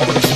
Come on.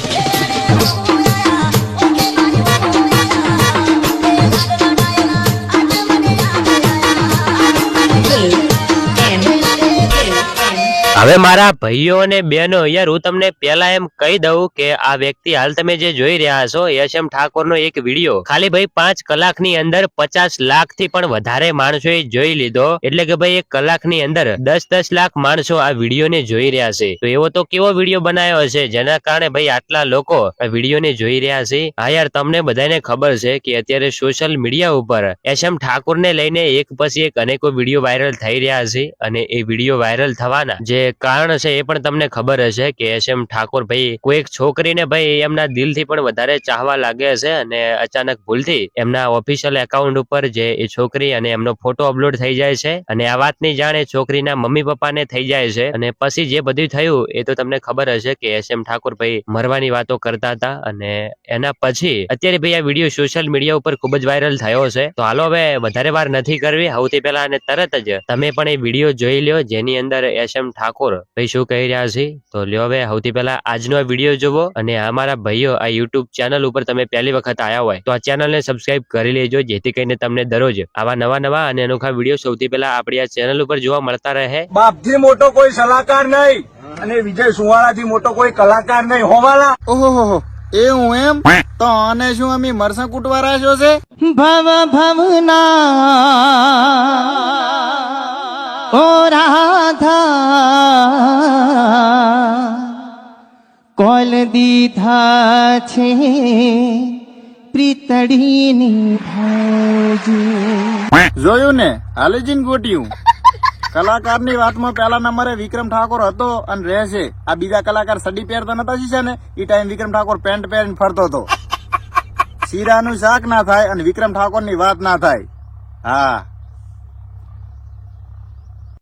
હવે મારા ભાઈઓ અને બહેનો, યાર હું તમને પેલા એમ કહી દઉં કે આ વ્યક્તિ હાલ તમે જે જોઈ રહ્યા છો એમ ઠાકોરનો એક વીડિયો. ખાલી ભાઈ પાંચ કલાકની અંદર પચાસ લાખથી પણ વધારે માણસોએ જોઈ લીધો. એટલે કે ભાઈ એક કલાકની અંદર દસ દસ લાખ માણસો આ વિડીયોને જોઈ રહ્યા છે. તો એવો તો કેવો વીડિયો બનાવ્યો હશે? જેના કારણે ભાઈ આટલા લોકો આ વિડીયોને જોઈ રહ્યા છે? હા યાર, તમને બધાને ખબર છે કે અત્યારે સોશિયલ મીડિયા ઉપર યશમ ઠાકોરને લઈને એક પછી એક અનેકો વીડિયો વાયરલ થઈ રહ્યા છે. અને એ વીડિયો વાયરલ થવાના જે કારણ છે એ પણ તમને ખબર હશે કે એસ એમ ઠાકોર ભાઈ કોઈ એક છોકરીને ભાઈ એમના દિલથી પણ વધારે ચાહવા લાગે છે અને અચાનક ભૂલથી એમના ઓફિશિયલ એકાઉન્ટ ઉપર જે એ છોકરી અને એમનો ફોટો અપલોડ થઈ જાય છે અને આ વાતની જાણ એ છોકરીના મમ્મી પપ્પાને થઈ જાય છે અને પછી જે બધું થયું એ તો તમને ખબર હશે કે એસ એમ ઠાકોર ભાઈ મરવાની વાતો કરતા હતા અને એના પછી અત્યારે ભાઈ આ વીડિયો સોશિયલ મીડિયા ઉપર ખૂબ જ વાયરલ થયો છે. તો હાલો હવે વધારે વાર નથી કરવી. સૌથી પહેલા અને તરત જ તમે પણ એ વીડિયો જોઈ લ્યો જેની અંદર એસ એમ ઠાકોર ભાઈ શું કહી રહ્યા છે? તો લ્યો હવે સૌથી પહેલા આજનો આ વીડિયો જોવો અને અમારા ભાઈઓ આ યુટ્યુબ ચેનલ ઉપર તમે પહેલી વખત આવ્યા હોય તો આ ચેનલને સબસ્ક્રાઇબ કરી લેજો જેથી કરીને તમને દરરોજ આવા નવા નવા અને અનોખા વીડિયો સૌથી પહેલા આપણી આ ચેનલ ઉપર જોવા મળતા રહે. બાપથી મોટો કોઈ સલાહકાર નહીં અને વિજય સુવાળાથી મોટો કોઈ કલાકાર નહીં હોવાલા. ઓહો એ હું એમ તો આને શું અમે મરસા કૂટવા રાખ્યો છે? ભવ ભવના. ઓ રાધા. કોલ દીધા છે પ્રીતડીની ભાવજુ જોયું ને? હાલેજીન ગોટ્યું. કલાકારની વાતમાં પહેલા નંબરે વિક્રમ ઠાકોર હતો અને રહેશે. આ બીજા કલાકાર સડી પહેરતા નતા છે ને? એ ટાઈમ વિક્રમ ઠાકોર પેન્ટ પહેરીને ફરતો હતો. શીરાનું શાક ના થાય અને વિક્રમ ઠાકોરની વાત ના થાય. હા.